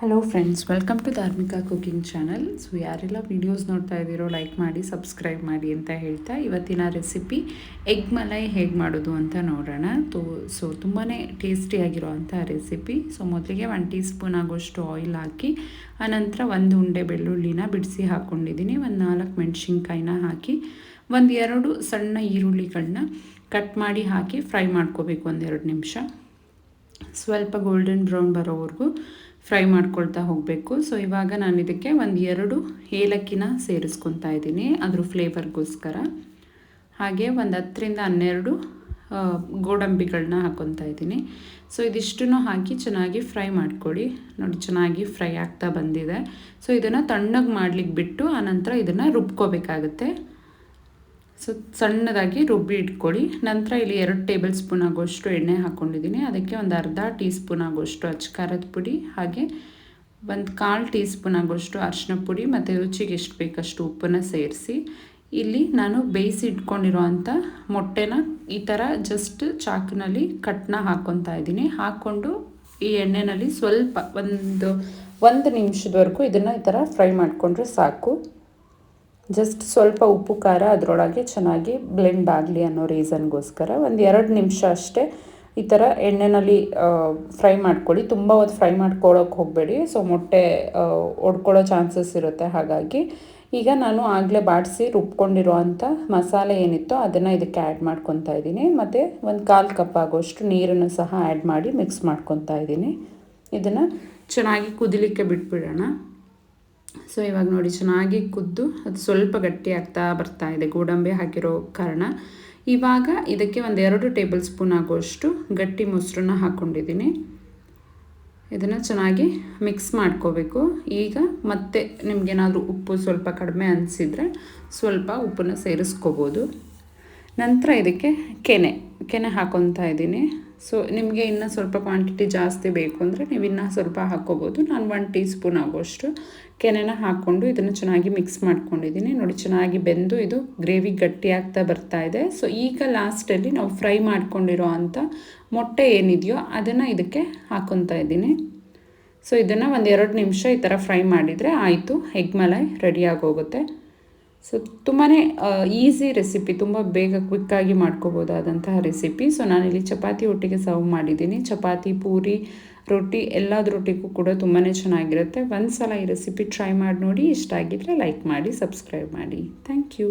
Hello friends welcome to Dharmika cooking channel so ಯಾರೆಲ್ಲ videos ನೋಡ್ತಾ ಇದ್ದೀರೋ ಲೈಕ್ ಮಾಡಿ ಸಬ್ಸ್ಕ್ರೈಬ್ ಮಾಡಿ ಅಂತ ಹೇಳ್ತಾ, ಇವತ್ತಿನ ರೆಸಿಪಿ ಎಗ್ ಮಲೈ ಹೇಗೆ ಮಾಡೋದು ಅಂತ ನೋಡೋಣ. ತೋ ಸೊ ತುಂಬಾ ಟೇಸ್ಟಿಯಾಗಿರೋ ಅಂಥ ರೆಸಿಪಿ ಸೊ ಮೊದಲಿಗೆ ಒನ್ ಟೀ ಸ್ಪೂನ್ ಆಗೋಷ್ಟು ಆಯಿಲ್ ಹಾಕಿ, ಆನಂತರ ಒಂದು ಉಂಡೆ ಬೆಳ್ಳುಳ್ಳಿನ ಬಿಡಿಸಿ ಹಾಕ್ಕೊಂಡಿದ್ದೀನಿ ಒಂದು ನಾಲ್ಕು ಮೆಣಸಿನ್ಕಾಯಿನ ಹಾಕಿ, ಒಂದು ಎರಡು ಸಣ್ಣ ಈರುಳ್ಳಿಗಳನ್ನ ಕಟ್ ಮಾಡಿ ಹಾಕಿ ಫ್ರೈ ಮಾಡ್ಕೋಬೇಕು ಒಂದೆರಡು ನಿಮಿಷ. ಸ್ವಲ್ಪ ಗೋಲ್ಡನ್ ಬ್ರೌನ್ ಬರೋವರೆಗೂ ಫ್ರೈ ಮಾಡ್ಕೊಳ್ತಾ ಹೋಗಬೇಕು. ಸೊ ಇವಾಗ ನಾನು ಇದಕ್ಕೆ ಒಂದು ಎರಡು ಏಲಕ್ಕಿನ ಸೇರಿಸ್ಕೊತಾ ಇದ್ದೀನಿ ಅದ್ರ ಫ್ಲೇವರ್ಗೋಸ್ಕರ. ಹಾಗೆ ಒಂದು ಹತ್ತರಿಂದ ಹನ್ನೆರಡು ಗೋಡಂಬಿಗಳನ್ನ ಹಾಕ್ಕೊತಾ ಇದ್ದೀನಿ. ಸೊ ಇದಿಷ್ಟನ್ನು ಹಾಕಿ ಚೆನ್ನಾಗಿ ಫ್ರೈ ಮಾಡ್ಕೊಳ್ಳಿ. ನೋಡಿ, ಚೆನ್ನಾಗಿ ಫ್ರೈ ಆಗ್ತಾ ಬಂದಿದೆ. ಸೊ ಇದನ್ನು ತಣ್ಣಗೆ ಮಾಡ್ಲಿಕ್ಕೆ ಬಿಟ್ಟು ಆನಂತರ ಇದನ್ನು ರುಬ್ಕೋಬೇಕಾಗುತ್ತೆ. ಸೊ ಸಣ್ಣದಾಗಿ ರುಬ್ಬಿ ಇಟ್ಕೊಳ್ಳಿ. ನಂತರ ಇಲ್ಲಿ ಎರಡು ಟೇಬಲ್ ಸ್ಪೂನ್ ಆಗೋಷ್ಟು ಎಣ್ಣೆ ಹಾಕ್ಕೊಂಡಿದ್ದೀನಿ ಅದಕ್ಕೆ ಒಂದು ಅರ್ಧ ಟೀ ಸ್ಪೂನ್ ಆಗೋಷ್ಟು ಅಚ್ಕಾರದ ಪುಡಿ, ಹಾಗೆ ಒಂದು ಕಾಲು ಟೀ ಸ್ಪೂನ್ ಆಗೋಷ್ಟು ಅರಿಶಿನ ಪುಡಿ ಮತ್ತು ರುಚಿಗೆ ಎಷ್ಟು ಬೇಕಷ್ಟು ಉಪ್ಪನ್ನು ಸೇರಿಸಿ. ಇಲ್ಲಿ ನಾನು ಬೇಯಿಸಿ ಇಟ್ಕೊಂಡಿರೋ ಅಂಥ ಮೊಟ್ಟೆನ ಈ ಥರ ಜಸ್ಟ್ ಚಾಕಿನಲ್ಲಿ ಕಟ್ನ ಹಾಕ್ಕೊತಾ ಇದ್ದೀನಿ. ಹಾಕ್ಕೊಂಡು ಈ ಎಣ್ಣೆಯಲ್ಲಿ ಸ್ವಲ್ಪ ಒಂದು ಒಂದು ನಿಮಿಷದವರೆಗೂ ಇದನ್ನು ಈ ಥರ ಫ್ರೈ ಮಾಡಿಕೊಂಡ್ರೆ ಸಾಕು. ಜಸ್ಟ್ ಸ್ವಲ್ಪ ಉಪ್ಪು, ಖಾರ ಅದರೊಳಗೆ ಚೆನ್ನಾಗಿ ಬ್ಲೆಂಡ್ ಆಗಲಿ ಅನ್ನೋ ರೀಸನ್ಗೋಸ್ಕರ ಒಂದು ಎರಡು ನಿಮಿಷ ಅಷ್ಟೇ ಈ ಥರ ಎಣ್ಣೆನಲ್ಲಿ ಫ್ರೈ ಮಾಡ್ಕೊಳ್ಳಿ. ತುಂಬ ಹೊತ್ತು ಫ್ರೈ ಮಾಡ್ಕೊಳ್ಳೋಕೆ ಹೋಗಬೇಡಿ. ಸೊ ಮೊಟ್ಟೆ ಒಡ್ಕೊಳ್ಳೋ ಚಾನ್ಸಸ್ ಇರುತ್ತೆ. ಹಾಗಾಗಿ ಈಗ ನಾನು ಆಗಲೇ ಬಾಡಿಸಿ ರುಬ್ಕೊಂಡಿರೋ ಅಂಥ ಮಸಾಲೆ ಏನಿತ್ತೋ ಅದನ್ನು ಇದಕ್ಕೆ ಆ್ಯಡ್ ಮಾಡ್ಕೊತಾ ಇದ್ದೀನಿ. ಮತ್ತು ಒಂದು ಕಾಲು ಕಪ್ ಆಗೋಷ್ಟು ನೀರನ್ನು ಸಹ ಆ್ಯಡ್ ಮಾಡಿ ಮಿಕ್ಸ್ ಮಾಡ್ಕೊತಾ ಇದ್ದೀನಿ. ಇದನ್ನು ಚೆನ್ನಾಗಿ ಕುದಿಲಿಕ್ಕೆ ಬಿಟ್ಬಿಡೋಣ. ಸೊ ಇವಾಗ ನೋಡಿ, ಚೆನ್ನಾಗಿ ಕುದ್ದು, ಅದು ಸ್ವಲ್ಪ ಗಟ್ಟಿ ಆಗ್ತಾ ಬರ್ತಾ ಇದೆ, ಗೋಡಂಬಿ ಹಾಕಿರೋ ಕಾರಣ. ಇವಾಗ ಇದಕ್ಕೆ ಒಂದು ಎರಡು ಟೇಬಲ್ ಸ್ಪೂನ್ ಆಗುವಷ್ಟು ಗಟ್ಟಿ ಮೊಸರನ್ನ ಹಾಕ್ಕೊಂಡಿದ್ದೀನಿ ಇದನ್ನು ಚೆನ್ನಾಗಿ ಮಿಕ್ಸ್ ಮಾಡ್ಕೋಬೇಕು. ಈಗ ಮತ್ತೆ ನಿಮಗೇನಾದರೂ ಉಪ್ಪು ಸ್ವಲ್ಪ ಕಡಿಮೆ ಅನಿಸಿದರೆ ಸ್ವಲ್ಪ ಉಪ್ಪನ್ನು ಸೇರಿಸ್ಕೋಬೋದು. ನಂತರ ಇದಕ್ಕೆ ಕೆನೆ ಕೆನೆ ಹಾಕೊತಾ ಇದ್ದೀನಿ. ಸೊ ನಿಮಗೆ ಇನ್ನೂ ಸ್ವಲ್ಪ ಕ್ವಾಂಟಿಟಿ ಜಾಸ್ತಿ ಬೇಕು ಅಂದರೆ ನೀವು ಇನ್ನೂ ಸ್ವಲ್ಪ ಹಾಕ್ಕೋಬೋದು. ನಾನು ಒನ್ ಟೀ ಸ್ಪೂನ್ ಆಗೋಷ್ಟು ಕೆನೆನ ಹಾಕ್ಕೊಂಡು ಇದನ್ನು ಚೆನ್ನಾಗಿ ಮಿಕ್ಸ್ ಮಾಡ್ಕೊಂಡಿದ್ದೀನಿ. ನೋಡಿ, ಚೆನ್ನಾಗಿ ಬೆಂದು ಇದು ಗ್ರೇವಿ ಗಟ್ಟಿ ಆಗ್ತಾ ಬರ್ತಾ ಇದೆ. ಸೊ ಈಗ ಲಾಸ್ಟಲ್ಲಿ ನಾವು ಫ್ರೈ ಮಾಡ್ಕೊಂಡಿರೋ ಅಂಥ ಮೊಟ್ಟೆ ಏನಿದೆಯೋ ಅದನ್ನು ಇದಕ್ಕೆ ಹಾಕ್ಕೊತಾ ಇದ್ದೀನಿ. ಸೊ ಇದನ್ನು ಒಂದು ಎರಡು ನಿಮಿಷ ಈ ಥರ ಫ್ರೈ ಮಾಡಿದರೆ ಆಯಿತು. ಎಗ್ ಮಲೈ ರೆಡಿಯಾಗಿ ಹೋಗುತ್ತೆ ಸೊ ತುಂಬಾ ಈಸಿ ರೆಸಿಪಿ ತುಂಬ ಬೇಗ ಕ್ವಿಕ್ಕಾಗಿ ಮಾಡ್ಕೋಬೋದಾದಂತಹ ರೆಸಿಪಿ ಸೊ ನಾನಿಲ್ಲಿ ಚಪಾತಿ ಒಟ್ಟಿಗೆ ಸರ್ವ್ ಮಾಡಿದ್ದೀನಿ. ಚಪಾತಿ, ಪೂರಿ, ರೊಟ್ಟಿ ಎಲ್ಲದರೊಟ್ಟಿಗೂ ಕೂಡ ತುಂಬಾ ಚೆನ್ನಾಗಿರುತ್ತೆ. ಒಂದು ಸಲ ಈ ರೆಸಿಪಿ ಟ್ರೈ ಮಾಡಿ ನೋಡಿ. ಇಷ್ಟ ಆಗಿದ್ದರೆ ಲೈಕ್ ಮಾಡಿ ಸಬ್ಸ್ಕ್ರೈಬ್ ಮಾಡಿ. Thank you